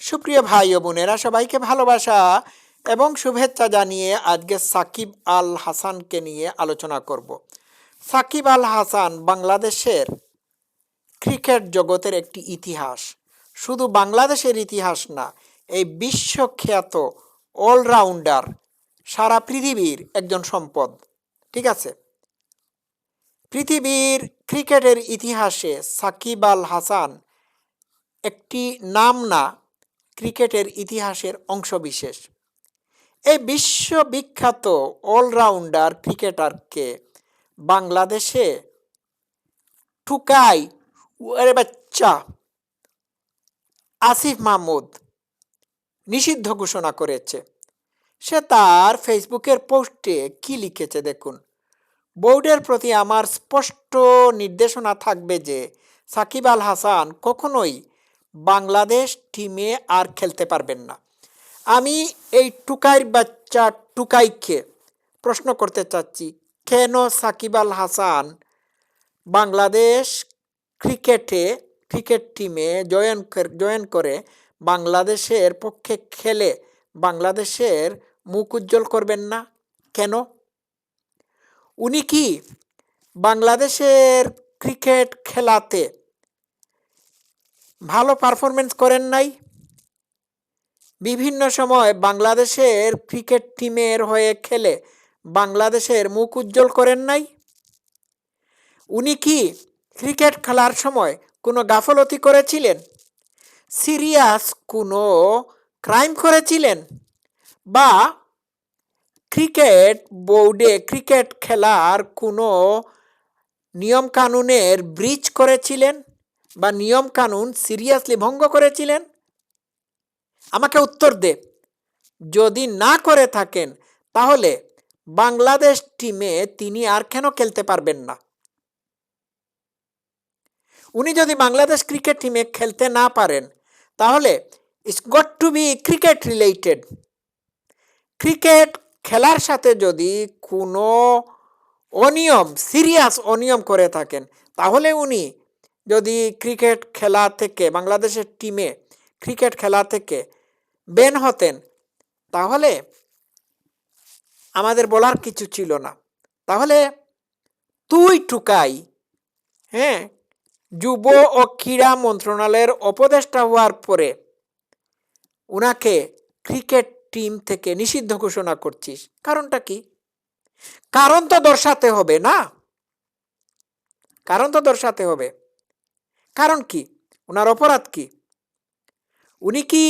সুপ্রিয় ভাই ও বোনেরা, সবাইকে ভালোবাসা এবং শুভেচ্ছা জানিয়ে আজকে সাকিব আল হাসানকে নিয়ে আলোচনা করব। সাকিব আল হাসান বাংলাদেশের ক্রিকেট জগতের একটি ইতিহাস। শুধু বাংলাদেশের ইতিহাস না, এই বিশ্বখ্যাত অলরাউন্ডার সারা পৃথিবীর একজন সম্পদ। ঠিক আছে? পৃথিবীর ক্রিকেটের ইতিহাসে সাকিব আল হাসান একটি নাম না ক্রিকেটের ইতিহাসের অংশবিশেষ। এই বিশ্ববিখ্যাত অলরাউন্ডার ক্রিকেটারকে বাংলাদেশে ঠুকাই আরে বাচ্চা আসিফ মাহমুদ নিষিদ্ধ ঘোষণা করেছে। সে তার ফেসবুকের পোস্টে কি লিখেছে দেখুন। বোর্ডের প্রতি আমার স্পষ্ট নির্দেশনা থাকবে যে সাকিব আল হাসান কখনোই বাংলাদেশ টিমে আর খেলতে পারবেন না। আমি এই টুকাইর বাচ্চা টুকাইকে প্রশ্ন করতে চাচ্ছি, কেন সাকিব আল হাসান বাংলাদেশ ক্রিকেটে, ক্রিকেট টিমে জয়েন জয়েন করে বাংলাদেশের পক্ষে খেলে বাংলাদেশের মুখ উজ্জ্বল করবেন না? কেন? উনি কি বাংলাদেশের ক্রিকেট খেলাতে ভালো পারফরমেন্স করেন নাই। বিভিন্ন সময় বাংলাদেশের ক্রিকেট টিমের হয়ে খেলে বাংলাদেশের মুখ উজ্জ্বল করেন নাই। উনি কি ক্রিকেট খেলার সময় কোনো গাফলতি করেছিলেন? সিরিয়াস কোনো ক্রাইম করেছিলেন? বা ক্রিকেট বোর্ডে ক্রিকেট খেলার কোনো নিয়ম কানুনের ব্রিজ করেছিলেন? বা নিয়ম কানুন সিরিয়াসলি ভঙ্গ করেছিলেন? আমাকে উত্তর দে। যদি না করে থাকেন, তাহলে বাংলাদেশ টিমে তিনি আর কেন খেলতে পারবেন না? উনি যদি বাংলাদেশ ক্রিকেট টিমে খেলতে না পারেন, তাহলে it's got to be cricket related cricket খেলার সাথে যদি কোনো অনিয়ম সিরিয়াস অনিয়ম করে থাকেন, তাহলে উনি যদি ক্রিকেট খেলা থেকে, বাংলাদেশের টিমে ক্রিকেট খেলা থেকে বেন হতেন, তাহলে আমাদের বলার কিছু ছিল না। তাহলে তুই টুকাই হ্যাঁ? যুব ও ক্রীড়া মন্ত্রণালয়ের উপদেষ্টা হওয়ার পরে উনাকে ক্রিকেট টিম থেকে নিষিদ্ধ ঘোষণা করছিস। কারণটা কি? কারণ তো দর্শাতে হবে না। কারণ তো দর্শাতে হবে। কারণ কি? ওনার অপরাধ কি? উনি কি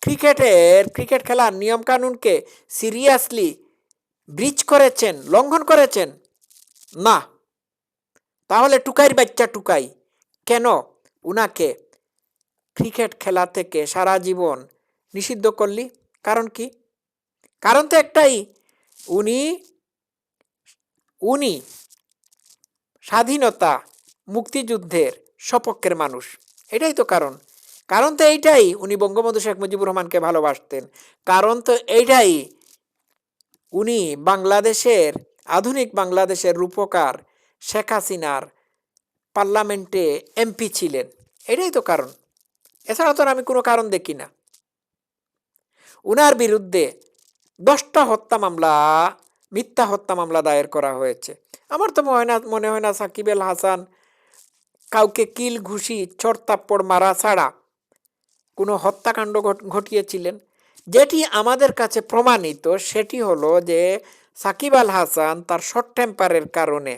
ক্রিকেটের, ক্রিকেট খেলার নিয়মকানুনকে সিরিয়াসলি ব্রিজ করেছেন, লঙ্ঘন করেছেন? না। তাহলে টুকাইর বাচ্চা টুকাই। কেন উনাকে ক্রিকেট খেলা থেকে সারা জীবন নিষিদ্ধ করলি? কারণ কি? কারণ তো একটাই, উনি উনি স্বাধীনতা মুক্তিযুদ্ধের সপক্ষের মানুষ। এটাই তো কারণ। কারণ তো এইটাই, উনি বঙ্গবন্ধু শেখ মুজিবুর রহমানকে ভালোবাসতেন। কারণ তো এইটাই, উনি বাংলাদেশের, আধুনিক বাংলাদেশের রূপকার শেখ হাসিনার পার্লামেন্টে এমপি ছিলেন। এটাই তো কারণ। এছাড়া তো আমি কোনো কারণ দেখি না। উনার বিরুদ্ধে দশটা হত্যা মামলা, মিথ্যা হত্যা মামলা দায়ের করা হয়েছে। আমার তো মনে হয় না, মনে হয় না সাকিব হাসান কাউকে কিল, ঘুষি চড়তাপ্পড় মারা ছাড়া কোনো হত্যাকাণ্ড ঘটিয়েছিলেন। যেটি আমাদের কাছে প্রমাণিত, সেটি হলো যে সাকিব আল হাসান তার শর্ট টেম্পারের কারণে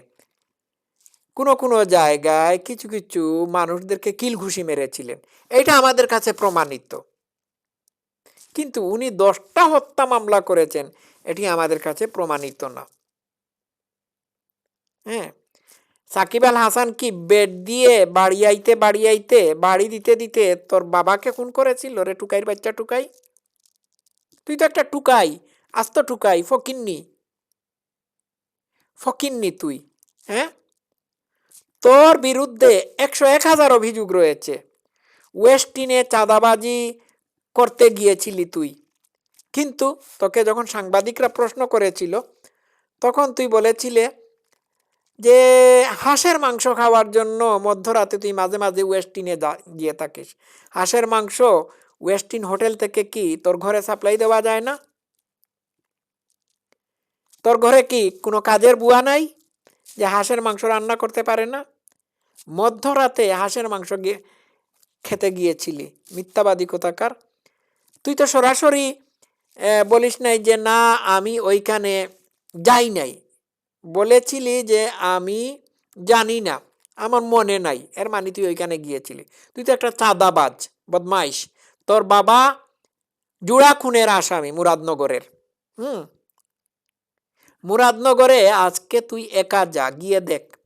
কোনো কোনো জায়গায় কিছু কিছু মানুষদেরকে কিল, ঘুষি মেরেছিলেন। এটা আমাদের কাছে প্রমাণিত। কিন্তু উনি দশটা হত্যা মামলা করেছেন, এটি আমাদের কাছে প্রমাণিত না। হ্যাঁ? সাকিব আল হাসান কি বেড দিয়ে বাড়ি আইতে বাড়ি আইতে বাড়ি দিতে দিতে তোর বাবাকে খুন করেছিল রে টুকাইর বাচ্চা টুকাই? তুই তো একটা টুকাই, আস্ত টুকাই, ফকিন্নি। ফকিন্নি তুই হ্যাঁ? তোর বিরুদ্ধে একশো এক হাজার অভিযোগ রয়েছে। ওয়েস্টিনে চাঁদাবাজি করতে গিয়েছিলি তুই। কিন্তু তোকে যখন সাংবাদিকরা প্রশ্ন করেছিল, তখন তুই বলেছিলে যে হাঁসের মাংস খাওয়ার জন্য মধ্যরাতে তুই মাঝে মাঝে ওয়েস্টিনে গিয়ে থাকিস। হাঁসের মাংস ওয়েস্টিন হোটেল থেকে কি তোর ঘরে সাপ্লাই দেওয়া যায় না? তোর ঘরে কি কোনো কাজের বুয়া নাই যে হাঁসের মাংস রান্না করতে পারে না? মধ্যরাতে হাঁসের মাংস গিয়ে খেতে গিয়েছিলি, মিথ্যাবাদী কোথাকার? তুই তো সরাসরি বলিস নাই যে না, আমি ওইখানে যাই নাই। বলেছিলি যে আমি জানি না, আমার মনে নাই। এর মানে তুই ওইখানে গিয়েছিলি। তুই তো একটা চাঁদাবাজ, বদমাইশ। তোর বাবা জুড়া খুনের আসামি মুরাদনগরের, হুম? মুরাদনগরে আজকে তুই একা যা, গিয়ে দেখ।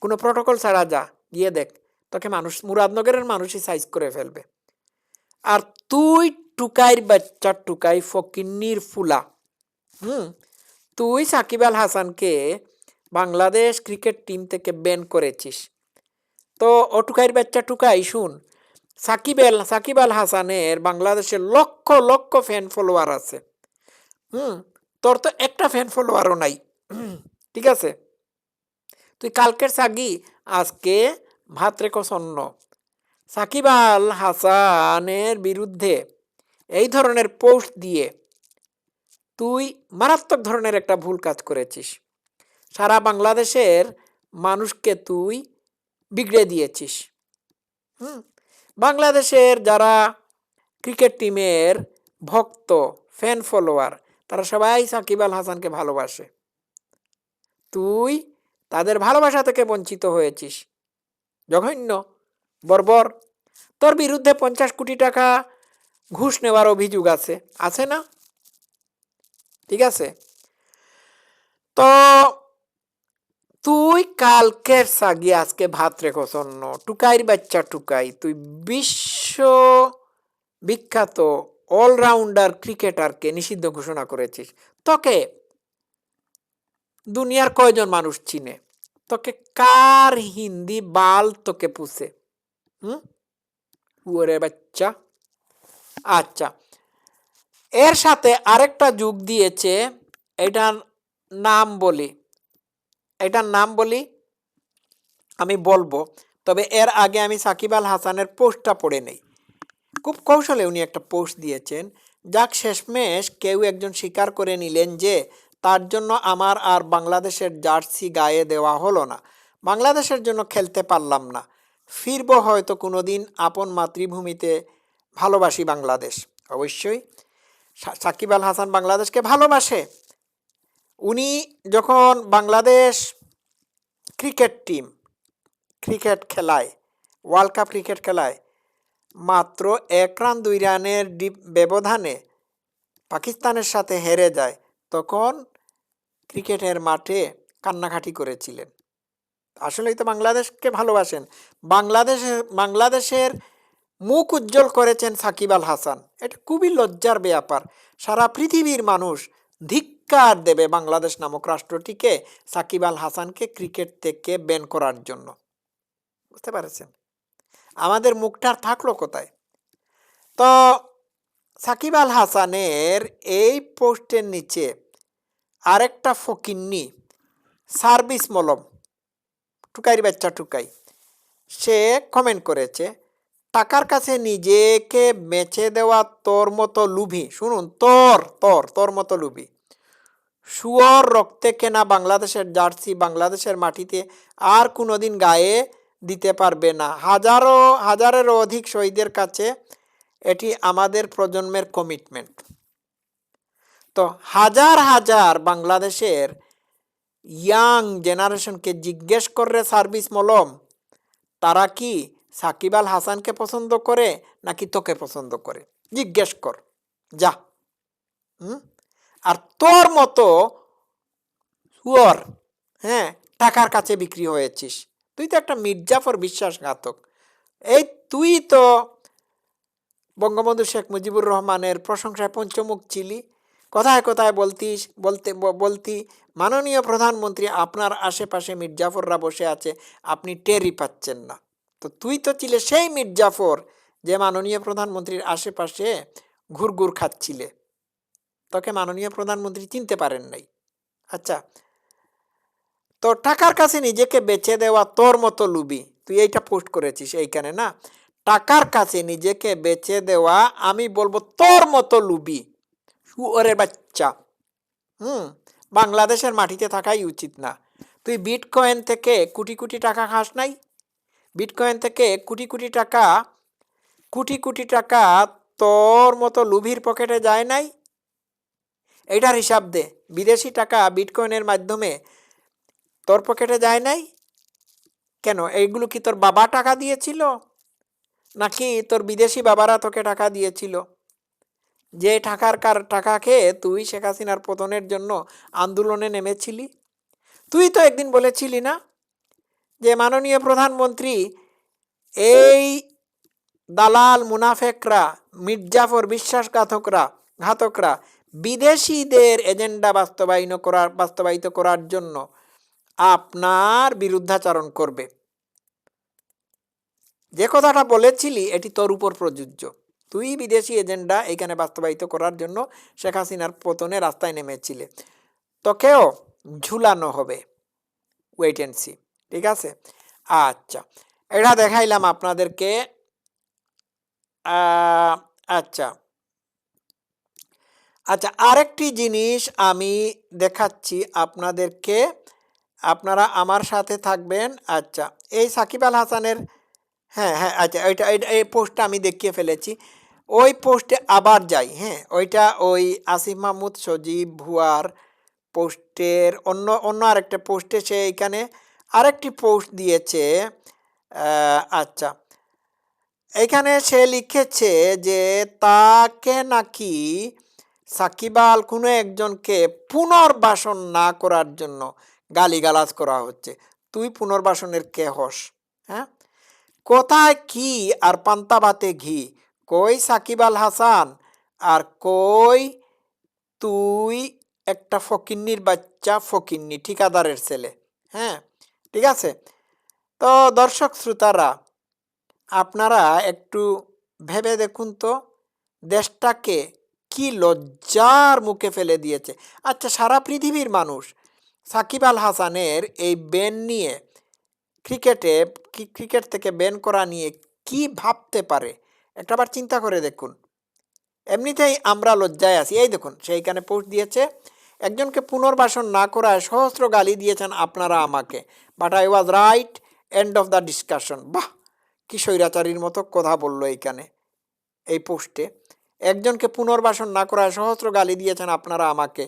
কোনো প্রটোকল ছাড়া যা, গিয়ে দেখ। তোকে মানুষ, মুরাদনগরের মানুষই সাইজ করে ফেলবে। আর তুই টুকাইর বাচ্চা, টুকাই ফকিন্নির ফুলা, হুম? তুই সাকিব আল হাসানকে বাংলাদেশ ক্রিকেট টিম থেকে ব্যান করেছিস। তো ও টুকাইর বাচ্চা টুকাই, শুন, সাকিব আল সাকিব আল হাসানের বাংলাদেশের লক্ষ লক্ষ ফ্যান ফলোয়ার আছে। হুম, তোর তো একটা ফ্যান ফলোয়ারও নাই। ঠিক আছে? তুই কালকের সাগি, আজকে ভাত রেখো স্বর্ণ। সাকিব আল হাসানের বিরুদ্ধে এই ধরনের পোস্ট দিয়ে তুই মারাত্মক ধরনের একটা ভুল কাজ করেছিস। সারা বাংলাদেশের মানুষকে তুই বিগড়ে দিয়েছিস। হুম? বাংলাদেশের যারা ক্রিকেট টিমের ভক্ত ফ্যান ফলোয়ার তারা সবাই সাকিব আল হাসানকে ভালোবাসে। তুই তাদের ভালোবাসা থেকে বঞ্চিত হয়েছিস। জঘন্য, বর্বর। তোর বিরুদ্ধে পঞ্চাশ কোটি টাকা ঘুষ নেওয়ার অভিযোগ আছে। আছে না? ঠিক আছে? তো তুই কালকের সাগি আজকে ভাত রেখো স্বর্ণ টুকাইর বাচ্চা টুকাই। তুই বিশ্ব বিখ্যাত অলরাউন্ডার ক্রিকেটারকে নিষিদ্ধ ঘোষণা করেছিস। তোকে দুনিয়ার কয়জন মানুষ চিনে? তোকে কার হিন্দি বাল তোকে পুষে? হুম? বাচ্চা? আচ্ছা। এর সাথে আরেকটা যুগ দিয়েছে, এটার নাম বলি। এটার নাম বলি, আমি বলব। তবে এর আগে আমি সাকিব আল হাসানের পোস্টটা পড়ে নেই। খুব কৌশলে উনি একটা পোস্ট দিয়েছেন, যাক শেষমেশ কেউ একজন স্বীকার করে নিলেন যে, তার জন্য আমার আর বাংলাদেশের জার্সি গায়ে দেওয়া হলো না। বাংলাদেশের জন্য খেলতে পারলাম না। ফিরব হয়তো কোনো দিন আপন মাতৃভূমিতে। ভালোবাসি বাংলাদেশ। অবশ্যই সাকিব আল হাসান বাংলাদেশকে ভালোবাসে। উনি যখন বাংলাদেশ ক্রিকেট টিম, ক্রিকেট খেলায়, ওয়ার্ল্ড কাপ ক্রিকেট খেলায় মাত্র এক রান, দুই রানের ডিপ ব্যবধানে পাকিস্তানের সাথে হেরে যায়, তখন ক্রিকেটের মাঠে কান্নাকাটি করেছিলেন। আসলেই তো বাংলাদেশকে ভালোবাসেন। বাংলাদেশের বাংলাদেশের মুখ উজ্জ্বল করেছেন সাকিব আল হাসান। এটা খুবই লজ্জার ব্যাপার। সারা পৃথিবীর মানুষ ধিক্কার দেবে বাংলাদেশ নামক রাষ্ট্রটিকে, সাকিব আল হাসানকে ক্রিকেট থেকে ব্যান করার জন্য। বুঝতে পারছেন? আমাদের মুখটা আর থাকল কোথায়? তো সাকিব আল হাসানের এই পোস্টের নিচে আরেকটা ফকিন্নি সার্ভিস মলম টুকাইর বাচ্চা টুকাই, সে কমেন্ট করেছে টাকার কাছে নিজেকে বেচে দেওয়া তোর মতো লুভি। শুনুন, তোর তোর তোর মতো লুভি। শুয়োর রক্তে কেনা বাংলাদেশের জার্সি বাংলাদেশের মাটিতে আর কোনোদিন গায়ে দিতে পারবে না। হাজারো, হাজারেরও অধিক শহীদের কাছে এটি আমাদের প্রজন্মের কমিটমেন্ট তো হাজার হাজার বাংলাদেশের ইয়াং জেনারেশনকে জিজ্ঞেস করে সার্ভিস মলম, তারা কি সাকিব আল হাসানকে পছন্দ করে নাকি তোকে পছন্দ করে? জিজ্ঞেস কর। যা। হুম? আর তোর মতো শুয়র হ্যাঁ টাকার কাছে বিক্রি হয়েছিস। তুই তো একটা মির্জাফর বিশ্বাসঘাতক। এই তুই তো বঙ্গবন্ধু শেখ মুজিবুর রহমানের প্রশংসায় পঞ্চমুখ ছিলি। কথায় কথায় বলতিস, বলতে বলতি, মাননীয় প্রধানমন্ত্রী, আপনার আশেপাশে মির্জাফররা বসে আছে, আপনি টেরই পাচ্ছেন না। তো তুই তো ছিলে সেই মির্জাফর যে মাননীয় প্রধানমন্ত্রীর আশেপাশে ঘুরঘুর খাচ্ছিলে। তোকে মাননীয় প্রধানমন্ত্রী চিনতে পারেন নাই। আচ্ছা তো টাকার কাছে নিজেকে বেচে দেওয়া তোর মতো লুবি, তুই এইটা পোস্ট করেছিস এইখানে না? টাকার কাছে নিজেকে বেচে দেওয়া আমি বলব তোর মতো লুবি, শুয়োরের বাচ্চা। হুম, বাংলাদেশের মাটিতে থাকাই উচিত না। তুই বিটকয়েন থেকে কোটি কোটি টাকা খাস নাই? বিটকয়েন থেকে কোটি কোটি টাকা, কোটি কোটি টাকা তোর মতো লুভির পকেটে যায় নাই? এটার হিসাব দে। বিদেশি টাকা বিটকয়েনের মাধ্যমে তোর পকেটে যায় নাই? কেন? এইগুলো কি তোর বাবা টাকা দিয়েছিল? নাকি তোর বিদেশি বাবারা তোকে টাকা দিয়েছিল? যে টাকার কার টাকা খেয়ে তুই শেখ হাসিনার পতনের জন্য আন্দোলনে নেমেছিলি? তুই তো একদিন বলেছিলি না? যে মাননীয় প্রধানমন্ত্রী, এই দালাল মুনাফেকরা, মির্জাফর বিশ্বাসঘাতকরা, ঘাতকরা, বিদেশিদের এজেন্ডা বাস্তবায়ন করার, বাস্তবায়িত করার জন্য আপনার বিরুদ্ধাচরণ করবে। যে কথাটা বলেছিলি, এটি তোর উপর প্রযোজ্য। তুই বিদেশি এজেন্ডা এখানে বাস্তবায়িত করার জন্য শেখ হাসিনার পতনে রাস্তায় নেমেছিলে। তোকেও ঝুলানো হবে। ওয়েট অ্যান্ড সি ঠিক আছে? আচ্ছা এটা দেখাইলাম আপনাদেরকে। আচ্ছা। আচ্ছা আরেকটি জিনিস আমি দেখাচ্ছি আপনাদেরকে। আপনারা আমার সাথে থাকবেন। আচ্ছা এই সাকিব আল হাসানের হ্যাঁ হ্যাঁ আচ্ছা ওইটা, এই পোস্টটা আমি দেখিয়ে ফেলেছি। ওই পোস্টে আবার যাই হ্যাঁ ওইটা ওই আসিফ মাহমুদ সজীব ভুয়ার পোস্টের অন্য অন্য আরেকটা পোস্টে সে এখানে আরেকটি পোস্ট দিয়েছে আচ্ছা। এখানে সে লিখেছে যে, তাকে নাকি সাকিবাল কোনো একজনকে পুনর্বাসন না করার জন্য গালিগালাজ করা হচ্ছে। তুই পুনর্বাসনের কে হস হ্যাঁ? কোথায় কি আর পান্তা ভাতে ঘি? কই সাকিব আল হাসান? আর কই তুই একটা ফকিন্নির বাচ্চা ফকিন্নি, ঠিকাদারের ছেলে হ্যাঁ? ঠিক আছে? তো দর্শক শ্রোতারা, আপনারা একটু ভেবে দেখুন তো, দেশটাকে কি লজ্জার মুখে ফেলে দিয়েছে। আচ্ছা সারা পৃথিবীর মানুষ, সাকিব আল হাসানের এই ব্যান নিয়ে, ক্রিকেটে ক্রিকেট থেকে ব্যান করা নিয়ে কি ভাবতে পারে একটাবার চিন্তা করে দেখুন। এমনিতেই আমরা লজ্জায় আছি। এই দেখুন, সেইখানে পোস্ট দিয়েছে একজনকে পুনর্বাসন না করায় সহস্র গালি দিয়েছেন আপনারা আমাকে। But I was right end of the discussion বাহ, কি স্বৈরাচারীর মতো কথা বলল এইখানে, এই পোস্টে। একজনকে পুনর্বাসন না করায় সহস্র গালি দিয়েছেন আপনারা আমাকে।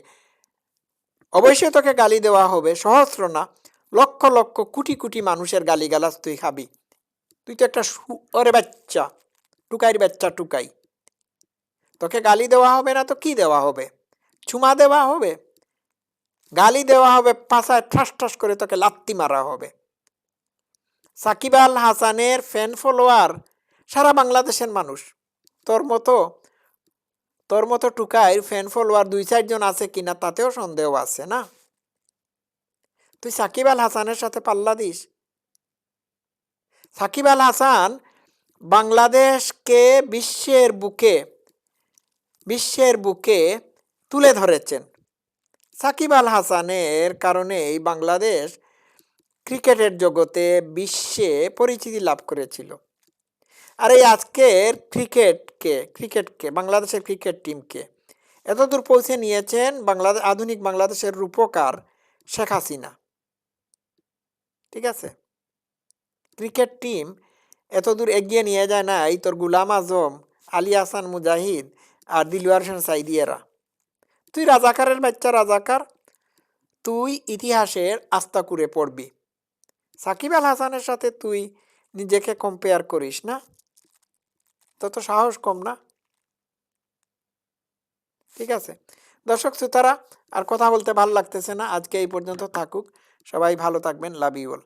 অবশ্যই তোকে গালি দেওয়া হবে, সহস্র না, লক্ষ লক্ষ কোটি কোটি মানুষের গালিগালাজ তুই খাবি। তুই তো একটা ওরে বাচ্চা, টুকাইর বাচ্চা টুকাই। তোকে গালি দেওয়া হবে না তো কি দেওয়া হবে? চুমা দেওয়া হবে, গালি দেওয়া হবে পাশায় ঠাস ঠাস করে তোকে লাত্তি মারা হবে। সাকিব আল হাসানের ফ্যান ফলোয়ার সারা বাংলাদেশের মানুষ। তোর মতো তোর মতো টুকাইর ফ্যান ফলোয়ার দুই চারজন আছে কিনা তাতেও সন্দেহ আছে না? তুই সাকিব আল হাসানের সাথে পাল্লা দিস। সাকিব আল হাসান বাংলাদেশকে বিশ্বের বুকে বিশ্বের বুকে তুলে ধরেছেন। সাকিব আল হাসানের কারণেই বাংলাদেশ ক্রিকেটের জগতে বিশ্বে পরিচিতি লাভ করেছিল। আর এই আজকের ক্রিকেটকে ক্রিকেটকে, বাংলাদেশের ক্রিকেট টিমকে এতদূর পৌঁছে নিয়েছেন বাংলাদেশ আধুনিক বাংলাদেশের রূপকার শেখ হাসিনা। ঠিক আছে? ক্রিকেট টিম এতদূর এগিয়ে নিয়ে যায় না এই তোর গুলাম আজম, আলী হাসান মুজাহিদ আর দিলওয়ার হোসেন সাইদিয়েরা। তুই রাজাকারের বাচ্চা, রাজাকার। তুই ইতিহাসের আস্থা করে পড়বি। সাকিব আল হাসানের সাথে তুই নিজেকে কম্পেয়ার করিস না। তত সাহস কম না। ঠিক আছে? দর্শক, শ্রোতারা, আর কথা বলতে ভালো লাগতেছে না। আজকে এই পর্যন্ত থাকুক। সবাই ভালো থাকবেন। Love you all